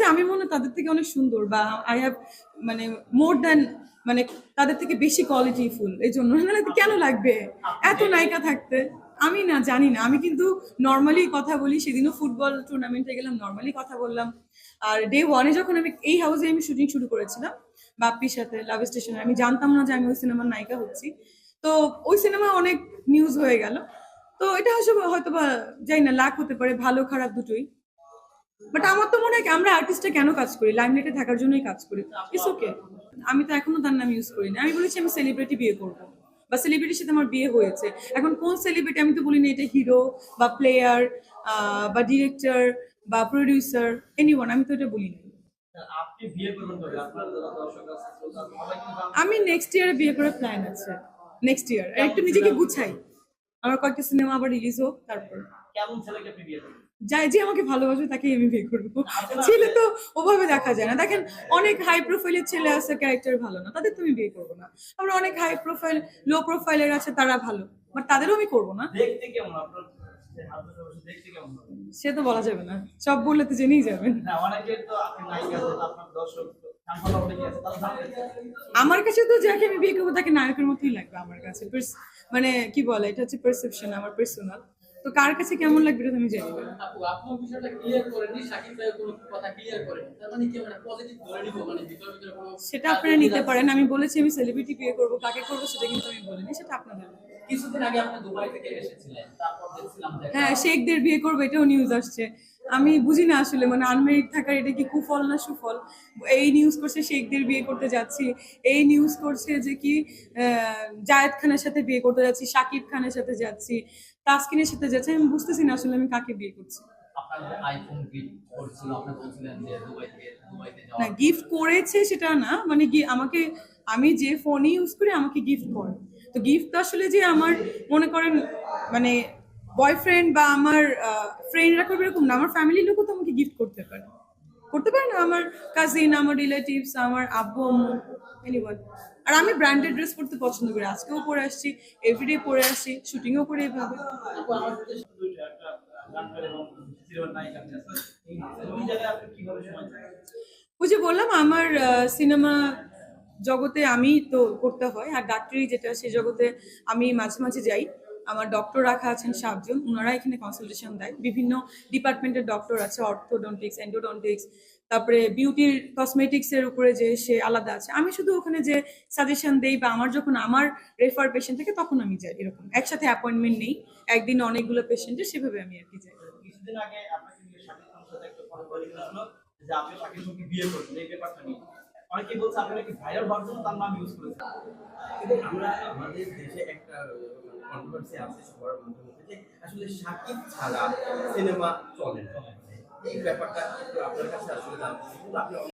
যে আমি মনে তাদের থেকে অনেক সুন্দর বা আই হ্যাভ মানে মোর দ্যান মানে তাদের থেকে বেশি কোয়ালিটি ফুল। এই জন্য কেন লাগবে? এত নায়িকা থাকতে? আমি না জানি না। আমি কিন্তু নর্মালি কথা বলি সেদিনও ফুটবল টুর্নামেন্টে গেলাম নর্মালি কথা বললাম। আর ডে ওয়ানে যখন আমি এই হাউসে আমি শুটিং শুরু করেছিলাম বাপ্পির সাথে লাভ স্টেশনে আমি জানতাম না যে আমি ওই সিনেমার নায়িকা হচ্ছি। তো ওই সিনেমা অনেক নিউজ হয়ে গেল। তো এটা হয়তো হয়তো বা যাই না লাখ হতে পারে ভালো খারাপ দুটোই। বাট আমার তো মনে হয় আমরা আর্টিস্টে কেন কাজ করি? লাইমলাইটে থাকার জন্যই কাজ করি। ইটস ওকে আমি তো এখনও তার নাম ইউজ করি না আমি বলেছি আমি সেলিব্রিটি বিয়ে করব। বা সেলিব্রিটির সাথে আমার বিয়ে হয়েছে। এখন কোন সেলিব্রিটি আমি তো বলি না এটা হিরো বা প্লেয়ার বা ডিরেক্টর বা প্রডিউসার এনিওয়ান আমি তো এটা বলি না আপনি বিয়ে করবেন কবে আপনার যারা দর্শক আছে শ্রোতা আছে, সবাই কিন্তু জানতে আমি নেক্সট ইয়ারে বিয়ে করার প্ল্যান আছে। নেক্সট ইয়ার একটু নিজেকে গুছাই। আমার কয়েকটা সিনেমা আবার রিলিজ হোক তারপর। কেমন ছেলেকে বিয়ে যাই যে আমাকে ভালোবাসে তাকে আমি বিয়ে করব। ছেলে তো ওভাবে দেখা যায় না। দেখেন অনেক হাই প্রোফাইলের ছেলে আছে ক্যারেক্টার ভালো না তাদের তুমি বিয়ে করব না। আবার অনেক হাই প্রোফাইল লো প্রোফাইলের আছে তারা ভালো। বাট তাদেরও আমি করব না। দেখতে কেমন আপনার? সে তো বলা যাবে না। সব বললে তো জেনেই যাবেন। আমার কাছে তো যাকে আমি বিয়ে করব তাকে নায়কের মতোই লাগবে আমার কাছে। মানে কি বলে এটা হচ্ছে পারসেপশন আমার পার্সোনাল তো কার কাছে কেমন লাগবে এটা আমি জানি না। আপু আপনার বিষয়টা ক্লিয়ার করেনি সাকিব ভাই কোনো কথা ক্লিয়ার করেন তার মানে কি পজিটিভ ধরে নিব? মানে ভিতর ভিতর কোনো সেটা আপনারা নিতে পারেন। আমি বলেছি আমি সেলিব্রিটি বিয়ে করব কাকে করব সেটা কিন্তু আমি বলিনি সেটা আপনাদের কিছুদিন আগে আপনি দুবাই থেকে এসেছিলেন তারপর দেখছিলাম হ্যাঁ শেখদের বিয়ে করব এটাও নিউজ আসছে। আমি বুঝি না আসলে মানে আনমেরিড থাকার এটা কি কুফল না সুফল? এই নিউজ করছে শেখদের বিয়ে করতে যাচ্ছি এই নিউজ করছে যে কি জায়েদ খানের সাথে বিয়ে করতে যাচ্ছি শাকিব খানের সাথে যাচ্ছি তাসকিনের সাথে যাচ্ছি আমি বুঝতেছি না আসলে আমি কাকে বিয়ে করছি। না গিফট করেছে সেটা না মানে কি আমাকে আমি যে ফোনই ইউজ করি আমাকে গিফট করে। তো গিফট আসলে যে আমার মনে করেন মানে বয়ফ্রেন্ড বা আমার ফ্রেন্ডরা করবে এরকম না। আমার ফ্যামিলির লোকও তো আমাকে গিফট করতে পারে। করতে পারে না। আমার কাজিন আমার রিলেটিভস আমার আব্বু, আম্মু এনিওয়ান আর আমি ব্র্যান্ডেড ড্রেস পরতে পছন্দ করি। আজকেও পরে আসছি এভরিডে পরে আসছি শুটিংও করি এভাবে? ওই যে বললাম, আমার সিনেমা জগতে আমি তো করতে হয়। আর ডাক্তারি যেটা, সেই জগতে আমি মাঝে মাঝে যাই। আমার ডক্টর রাখা আছেন সাতজন ওনারা এখানে কনসালটেশন দেয়। বিভিন্ন ডিপার্টমেন্টের ডক্টর আছে অর্থোডন্টিক্স এন্ডোডন্টিক্স তারপরে বিউটির কসমেটিক্স এর উপরে যে সে আলাদা আছে। আমি শুধু ওখানে যে সাজেশন দেই বা আমার যখন আমার রেফার পেশেন্ট থাকে তখন আমি যাই এরকম। একসাথে অ্যাপয়েন্টমেন্ট নেই, একদিন অনেকগুলো পেশেন্টের সেভাবে আমি আর কি যাই। অনেকে বলছে ভাইরাল তার নাম ইউজ করেছেন? কিন্তু আমরা আমাদের দেশে একটা কন্ট্রোভার্সি আছে সবার মধ্যে মধ্যে যে আসলে সাকিব ছাড়া সিনেমা চলে না। এই ব্যাপারটা আপনার কাছে আসলে জানতে আপনি